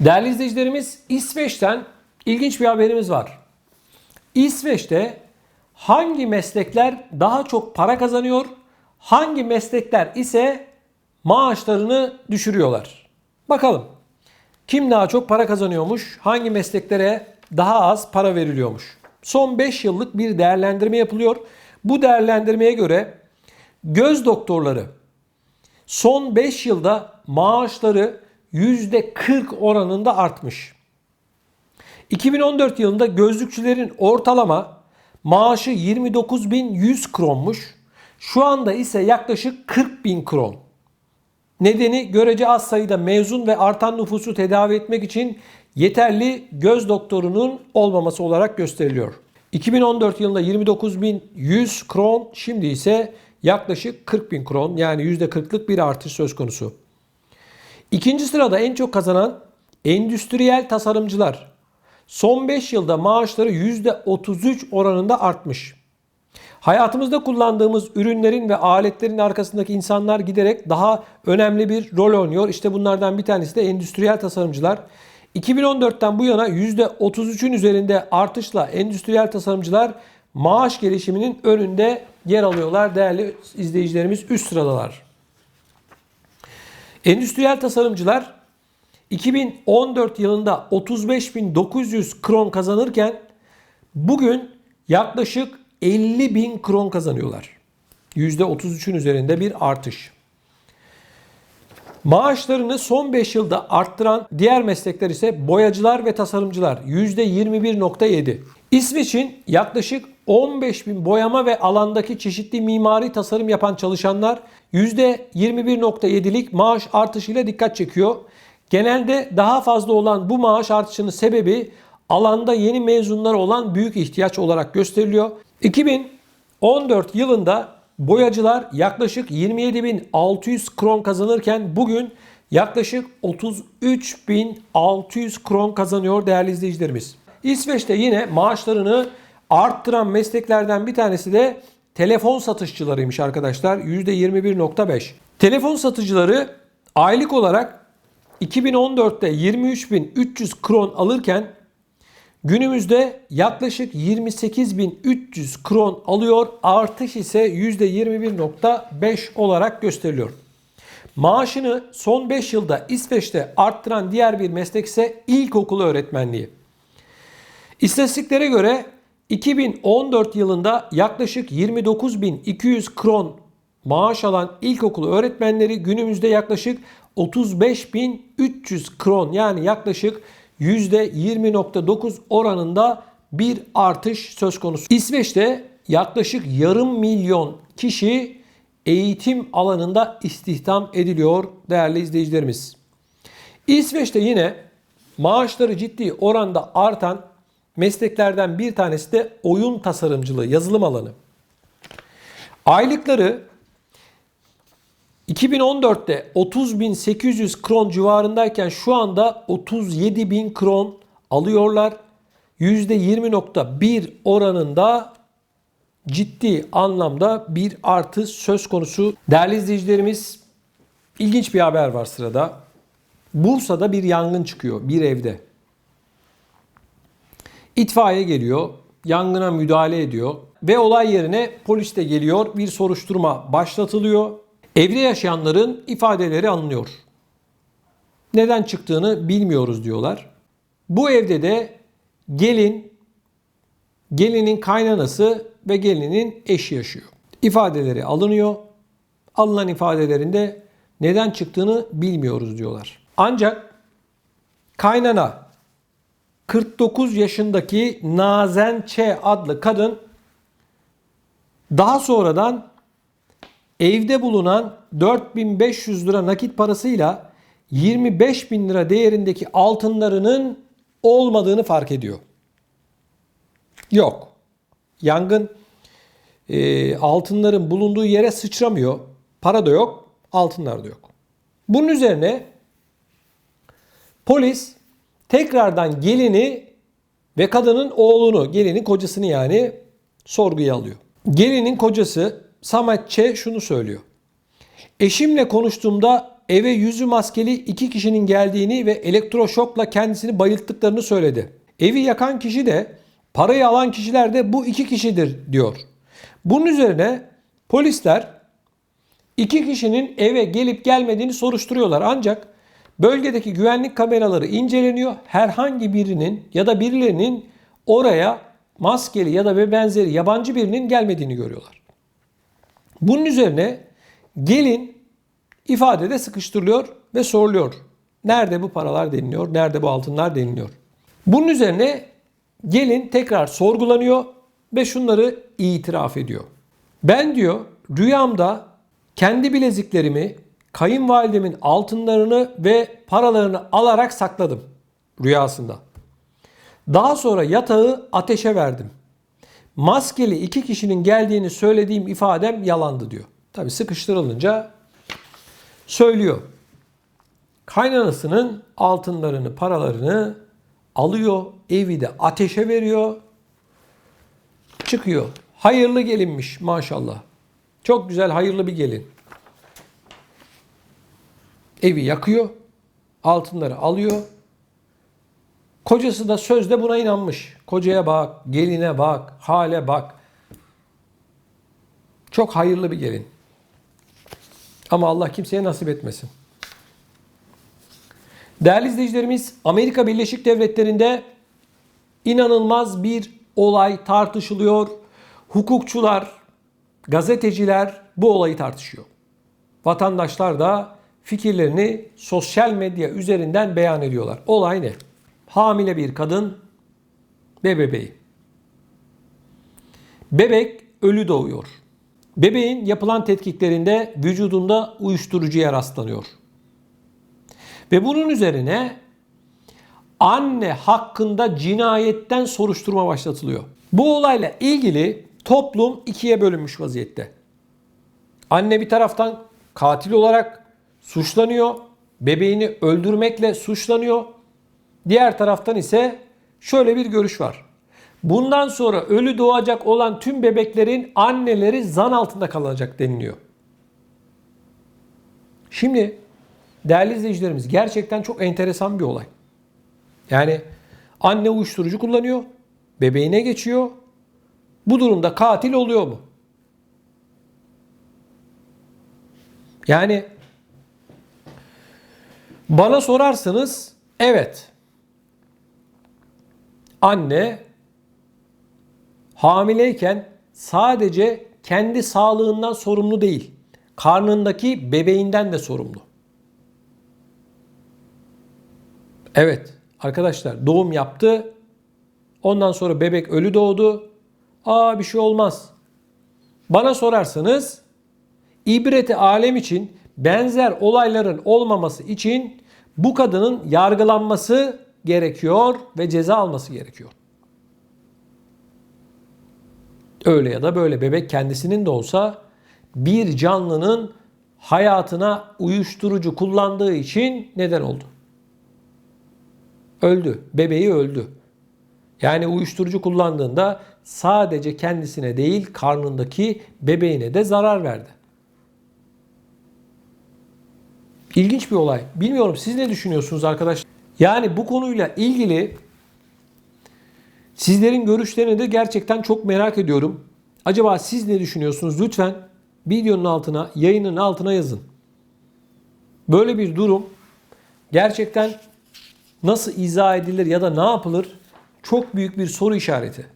Değerli izleyicilerimiz İsveç'ten ilginç bir haberimiz var. İsveç'te hangi meslekler daha çok para kazanıyor, hangi meslekler ise maaşlarını düşürüyorlar. Bakalım kim daha çok para kazanıyormuş, hangi mesleklere daha az para veriliyormuş. Son 5 yıllık bir değerlendirme yapılıyor. Bu değerlendirmeye göre göz doktorları son 5 yılda maaşları %40 oranında artmış. 2014 yılında gözlükçülerin ortalama maaşı 29.100 kronmuş. Şu anda ise yaklaşık 40.000 kron. Nedeni görece az sayıda mezun ve artan nüfusu tedavi etmek için yeterli göz doktorunun olmaması olarak gösteriliyor. 2014 yılında 29.100 kron, şimdi ise yaklaşık 40.000 kron yani %40'lık bir artış söz konusu. İkinci sırada en çok kazanan endüstriyel tasarımcılar. Son 5 yılda maaşları %33 oranında artmış. Hayatımızda kullandığımız ürünlerin ve aletlerin arkasındaki insanlar giderek daha önemli bir rol oynuyor. İşte bunlardan bir tanesi de endüstriyel tasarımcılar. 2014'ten bu yana %33'ün üzerinde artışla endüstriyel tasarımcılar maaş gelişiminin önünde yer alıyorlar. Değerli izleyicilerimiz üst sıradalar. Endüstriyel tasarımcılar 2014 yılında 35.900 kron kazanırken bugün yaklaşık 50.000 kron kazanıyorlar. %33'ün üzerinde bir artış. Maaşlarını son 5 yılda arttıran diğer meslekler ise boyacılar ve tasarımcılar %21.7. İsveç'in yaklaşık 15 bin boyama ve alandaki çeşitli mimari tasarım yapan çalışanlar %21.7'lik maaş artışıyla dikkat çekiyor. Genelde daha fazla olan bu maaş artışının sebebi alanda yeni mezunlar olan büyük ihtiyaç olarak gösteriliyor. 2014 yılında boyacılar yaklaşık 27.600 kron kazanırken bugün yaklaşık 33.600 kron kazanıyor değerli izleyicilerimiz. İsveç'te yine maaşlarını arttıran mesleklerden bir tanesi de telefon satışçılarıymış arkadaşlar. %21.5. Telefon satıcıları aylık olarak 2014'te 23.300 kron alırken günümüzde yaklaşık 28.300 kron alıyor. Artış ise %21.5 olarak gösteriliyor. Maaşını son 5 yılda İsveç'te arttıran diğer bir meslek ise ilkokul öğretmenliği. İstatistiklere göre 2014 yılında yaklaşık 29.200 kron maaş alan ilkokul öğretmenleri günümüzde yaklaşık 35.300 kron yani yaklaşık %20.9 oranında bir artış söz konusu. İsveç'te yaklaşık yarım milyon kişi eğitim alanında istihdam ediliyor değerli izleyicilerimiz. İsveç'te yine maaşları ciddi oranda artan mesleklerden bir tanesi de oyun tasarımcılığı, yazılım alanı. Aylıkları 2014'te 30.800 kron civarındayken şu anda 37.000 kron alıyorlar. %20.1 oranında ciddi anlamda bir artış söz konusu. Değerli izleyicilerimiz ilginç bir haber var sırada. Bursa'da bir yangın çıkıyor bir evde. İtfaiye geliyor, yangına müdahale ediyor ve olay yerine polis de geliyor. Bir soruşturma başlatılıyor. Evde yaşayanların ifadeleri alınıyor. Neden çıktığını bilmiyoruz diyorlar. Bu evde de gelin, gelinin kaynanası ve gelinin eşi yaşıyor. İfadeleri alınıyor. Alınan ifadelerinde neden çıktığını bilmiyoruz diyorlar. Ancak kaynana 49 yaşındaki Nazen Ç adlı kadın daha sonradan evde bulunan 4500 lira nakit parasıyla 25 bin lira değerindeki altınlarının olmadığını fark ediyor. Yok. Yangın e, altınların bulunduğu yere sıçramıyor. Para da yok, altınlar da yok. Bunun üzerine polis tekrardan gelini ve kadının oğlunu, gelinin kocasını yani sorguya alıyor. Gelinin kocası Samet Ç şunu söylüyor. Eşimle konuştuğumda eve yüzü maskeli iki kişinin geldiğini ve elektroşokla kendisini bayılttıklarını söyledi. Evi yakan kişi de parayı alan kişiler de bu iki kişidir diyor. Bunun üzerine polisler iki kişinin eve gelip gelmediğini soruşturuyorlar. Ancak bölgedeki güvenlik kameraları inceleniyor. Herhangi birinin ya da birilerinin oraya maskeli ya da ve benzeri yabancı birinin gelmediğini görüyorlar. Bunun üzerine gelin ifadede sıkıştırılıyor ve soruluyor. Nerede bu paralar deniliyor? Nerede bu altınlar deniliyor? Bunun üzerine gelin tekrar sorgulanıyor ve şunları itiraf ediyor. Ben diyor rüyamda kendi bileziklerimi, kayınvalidemin altınlarını ve paralarını alarak sakladım rüyasında. Daha sonra yatağı ateşe verdim. Maskeli iki kişinin geldiğini söylediğim ifadem yalandı diyor. Tabi sıkıştırılınca söylüyor. Kaynanasının altınlarını, paralarını alıyor, evi de ateşe veriyor, çıkıyor. Hayırlı gelinmiş maşallah. Çok güzel hayırlı bir gelin. Evi yakıyor, altınları alıyor. Kocası da sözde buna inanmış. Kocaya bak, geline bak, hale bak. Çok hayırlı bir gelin. Ama Allah kimseye nasip etmesin. Değerli izleyicilerimiz, Amerika Birleşik Devletleri'nde inanılmaz bir olay tartışılıyor. Hukukçular, gazeteciler bu olayı tartışıyor. Vatandaşlar da fikirlerini sosyal medya üzerinden beyan ediyorlar. Olay ne? Hamile bir kadın ve bebeği. Bebek ölü doğuyor. Bebeğin yapılan tetkiklerinde vücudunda uyuşturucuya rastlanıyor. Ve bunun üzerine anne hakkında cinayetten soruşturma başlatılıyor. Bu olayla ilgili toplum ikiye bölünmüş vaziyette. Anne bir taraftan katil olarak suçlanıyor, bebeğini öldürmekle suçlanıyor. Diğer taraftan ise şöyle bir görüş var. Bundan sonra ölü doğacak olan tüm bebeklerin anneleri zan altında kalacak deniliyor. Şimdi değerli izleyicilerimiz gerçekten çok enteresan bir olay. Yani anne uyuşturucu kullanıyor, bebeğine geçiyor. Bu durumda katil oluyor mu? Yani bana sorarsanız evet. Anne hamileyken sadece kendi sağlığından sorumlu değil. Karnındaki bebeğinden de sorumlu. Evet arkadaşlar doğum yaptı. Ondan sonra bebek ölü doğdu. Aa bir şey olmaz. Bana sorarsanız ibreti alem için benzer olayların olmaması için bu kadının yargılanması gerekiyor ve ceza alması gerekiyor. Öyle ya da böyle bebek kendisinin de olsa bir canlının hayatına uyuşturucu kullandığı için neden oldu. Öldü. Bebeği öldü. Yani uyuşturucu kullandığında sadece kendisine değil karnındaki bebeğine de zarar verdi. İlginç bir olay. Bilmiyorum siz ne düşünüyorsunuz arkadaşlar? Yani bu konuyla ilgili sizlerin görüşlerini de gerçekten çok merak ediyorum. Acaba siz ne düşünüyorsunuz? Lütfen videonun altına, yayının altına yazın. Böyle bir durum gerçekten nasıl izah edilir ya da ne yapılır? Çok büyük bir soru işareti.